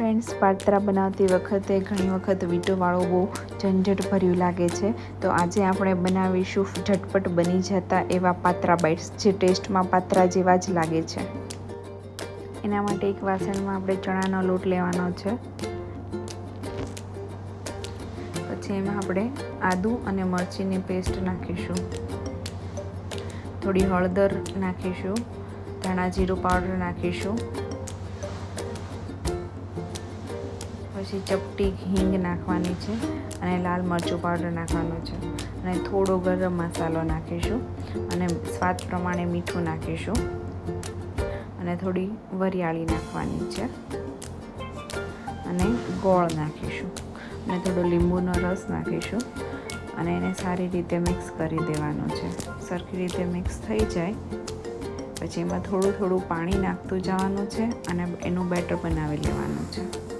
Friends પાત્રા બનાવતી વખતે ઘણી વખત વીંટોવાળો બહુ ઝંઝટ ભર્યું લાગે છે. તો આજે આપણે બનાવીશું ઝટપટ બની જતા એવા પાત્રા બાઇટ્સ જે ટેસ્ટમાં પાત્રા જેવા જ લાગે છે. એના માટે એક વાસણમાં આપણે ચણાનો લોટ લેવાનો છે. પછી એમાં આપણે આદું અને મરચીની પેસ્ટ નાખીશું. થોડી હળદર નાખીશું. ધાણા જીરું પાવડર નાખીશું. પછી ચપટી હિંગ નાખવાની છે અને લાલ મરચું પાવડર નાખવાનો છે. અને થોડો ગરમ મસાલો નાખીશું અને સ્વાદ પ્રમાણે મીઠું નાખીશું. અને થોડી વરિયાળી નાખવાની છે. અને ગોળ નાખીશું. અને થોડો લીંબુનો રસ નાખીશું. અને એને સારી રીતે મિક્સ કરી દેવાનું છે. સરખી રીતે મિક્સ થઈ જાય. પછી એમાં થોડું થોડું પાણી નાખતું જવાનું છે અને એનું બેટર બનાવી લેવાનું છે.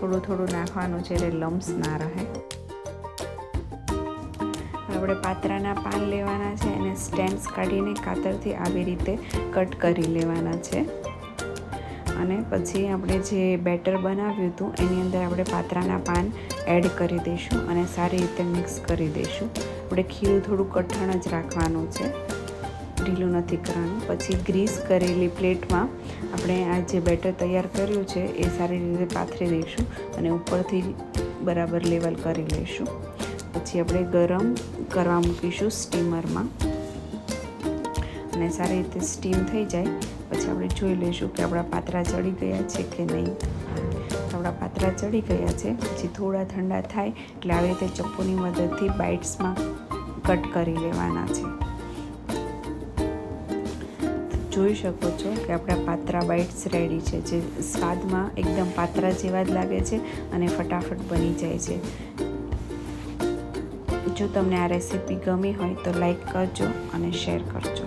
થોડું થોડું નાખવાનું છે એટલે લમ્સ ના રહે. આપણે પાત્રાના પાન લેવાના છે અને સ્ટેન્ડ્સ કાઢીને કાતરથી આવી રીતે કટ કરી લેવાના છે. અને પછી આપણે જે બેટર બનાવ્યું હતું, એની અંદર આપણે પાત્રાના પાન એડ કરી દઈશું અને સારી રીતે મિક્સ કરી દઈશું. આપણે ખીરું થોડું કઠણ જ રાખવાનું છે. ઢીલું નથી કરવાનું. પછી ગ્રીસ કરેલી પ્લેટમાં આપણે આ જે બેટર તૈયાર કર્યું છે એ સારી રીતે પાથરી દઈશું અને ઉપરથી બરાબર લેવલ કરી લઈશું. પછી આપણે ગરમ કરવા મૂકીશું સ્ટીમરમાં. અને સારી રીતે સ્ટીમ થઈ જાય. પછી આપણે જોઈ લઈશું કે આપણા પાત્રા ચડી ગયા છે કે નહીં. આપણા પાત્રા ચડી ગયા છે. પછી થોડા ઠંડા થાય એટલે આવી રીતે ચપ્પુની મદદથી બાઇટ્સમાં કટ કરી લેવાના છે. જોઈ શકો છો કે આપણા પાત્રા બાઇટ્સ રેડી છે, જે સ્વાદમાં એકદમ પાત્રા જેવા જ લાગે છે અને ફટાફટ બની જાય છે. જો તમને આ રેસીપી ગમી હોય તો લાઈક કરજો અને શેર કરજો.